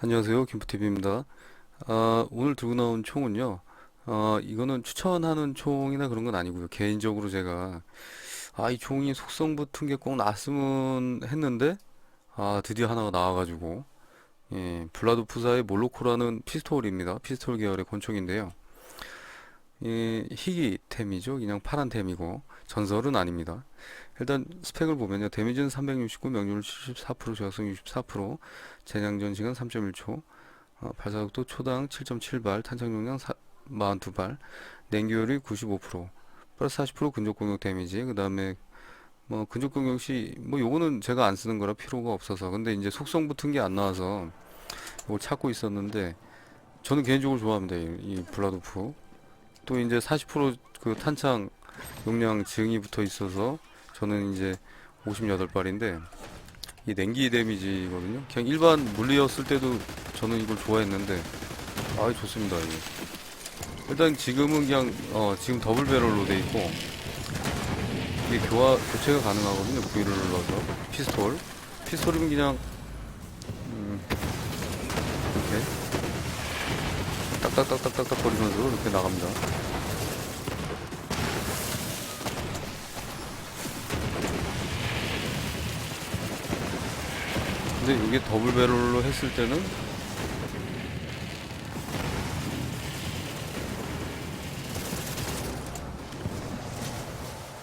안녕하세요. 김프TV입니다. 아, 오늘 들고 나온 총은요. 아, 이거는 추천하는 총이나 그런 건 아니고요. 개인적으로 제가 아, 이 총이 속성 붙은 게 꼭 나왔으면 했는데 아, 드디어 하나가 나와가지고 예, 블라드푸사의 몰로코라는 피스톨입니다. 피스톨 계열의 권총인데요. 예, 희귀템이죠. 그냥 파란 템이고 전설은 아닙니다. 일단 스펙을 보면요. 데미지는 369, 명중률 74%, 저격성 64%, 재장전 시간 3.1초, 어, 발사속도 초당 7.7발, 탄창 용량 42발, 냉기율이 95%, 플러스 40% 근접 공격 데미지, 그 다음에 뭐 근접 공격 시, 뭐 요거는 제가 안 쓰는 거라 필요가 없어서, 근데 이제 속성 붙은 게 안 나와서 이걸 찾고 있었는데, 저는 개인적으로 좋아합니다. 이, 이 블라도프. 또 이제 40%그 탄창 용량 증이 붙어 있어서, 저는 이제 58발인데, 이 냉기 데미지거든요. 그냥 일반 물리였을 때도 저는 이걸 좋아했는데, 아, 좋습니다, 이게. 일단 지금은 그냥, 어, 지금 더블 배럴로 돼 있고, 이게 교화, 교체가 가능하거든요. V를 눌러서. 피스톨. 피스톨이면 그냥, 음, 이렇게. 딱딱딱딱딱딱 거리면서 이렇게 나갑니다. 근데 이게 더블 배럴로 했을 때는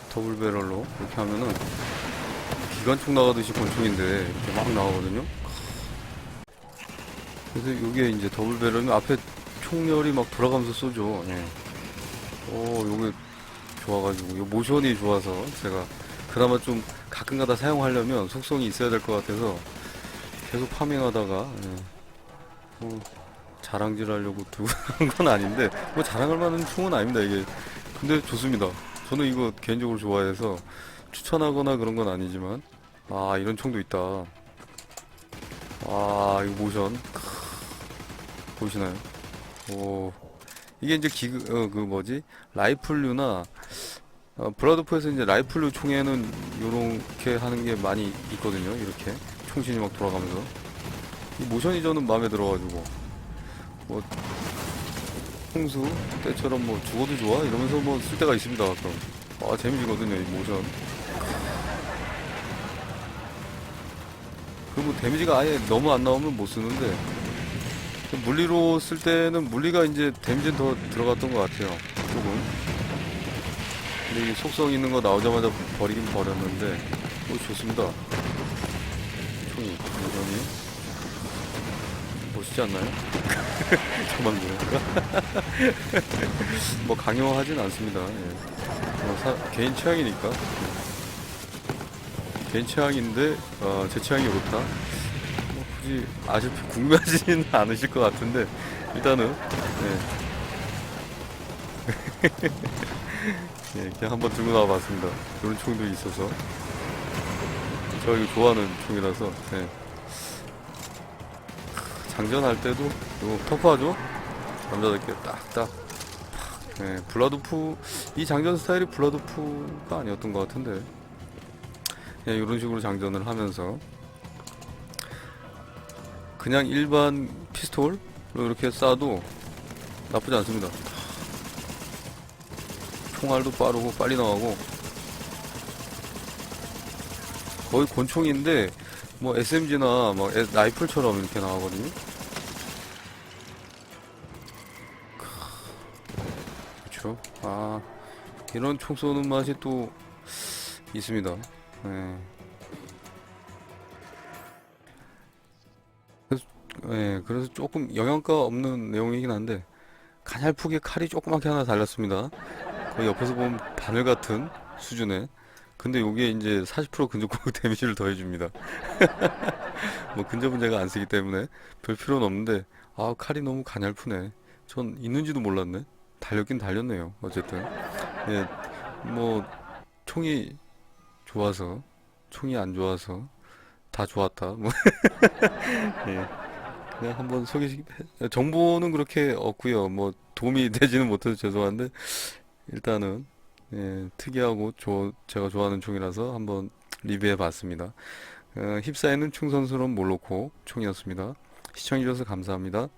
더블 배럴로 이렇게 하면은 기관총 나가듯이 권총인데 이렇게 막 나오거든요. 그래서 이게 이제 더블 배럴이면 앞에 총열이 막 돌아가면서 쏘죠. 예. 오, 요게 좋아가지고 요 모션이 좋아서 제가 그나마 좀 가끔가다 사용하려면 속성이 있어야 될 것 같아서 계속 파밍하다가 예. 뭐 자랑질 하려고 들고 간 건 아닌데 뭐 자랑할 만한 총은 아닙니다 이게. 근데 좋습니다. 저는 이거 개인적으로 좋아해서 추천하거나 그런 건 아니지만 아 이런 총도 있다. 아 이거 모션. 크, 보이시나요? 오. 이게 이제 기그 어, 그 뭐지? 라이플류나 어, 브라드포에서 이제 라이플류 총에는 요렇게 하는 게 많이 있거든요 이렇게 총신이 막 돌아가면서. 이 모션이 저는 마음에 들어가지고. 뭐 홍수 때처럼 뭐 죽어도 좋아? 이러면서 뭐 쓸 때가 있습니다 가끔. 아 재미지거든요 이 모션. 그리고 데미지가 아예 너무 안 나오면 못 쓰는데. 물리로 쓸 때는 물리가 이제 데미지는 더 들어갔던 것 같아요 조금. 근데 이 속성 있는 거 나오자마자 버리긴 버렸는데. 뭐 좋습니다 총이 여전히 멋있지 않나요? 저만 그런가? 뭐 강요하진 않습니다. 예. 뭐 사- 개인 취향이니까 개인 취향인데 어, 제 취향이 그렇다. 뭐 굳이 아주 궁금하지는 않으실 것 같은데 일단은 예. 예, 그냥 한번 들고 나와봤습니다. 이런 총도 있어서 제가 이거 좋아하는 총이라서 예. 장전할 때도 이거 터프하죠? 남자답게 딱딱. 예, 블라도프 이 장전 스타일이 블라도프가 아니었던 것 같은데. 예, 이런 식으로 장전을 하면서. 그냥 일반 피스톨로 이렇게 쏴도 나쁘지 않습니다. 총알도 빠르고 빨리 나가고 거의 권총인데 뭐 SMG나 뭐 에- 라이플처럼 이렇게 나가거든요. 그렇죠. 아 이런 총 쏘는 맛이 또 있습니다. 예. 그래서, 예, 그래서 조금 영양가 없는 내용이긴 한데 가냘프게 칼이 조그맣게 하나 달렸습니다. 거의 옆에서 보면 바늘 같은 수준의 근데 요게 이제 40% 근접 공격 데미지를 더해줍니다. 뭐 근접은 제가 안 쓰기 때문에 별 필요는 없는데 아 칼이 너무 가냘프네. 전 있는지도 몰랐네. 달렸긴 달렸네요. 어쨌든 예, 뭐 총이 좋아서 총이 안 좋아서 다 좋았다. 뭐 예, 그냥 한번 소개 정보는 그렇게 없고요. 뭐 도움이 되지는 못해서 죄송한데 일단은 예, 특이하고 조, 제가 좋아하는 총이라서 한번 리뷰해 봤습니다. 어, 힙사에는 충성스러운 몰로코 총이었습니다. 시청해주셔서 감사합니다.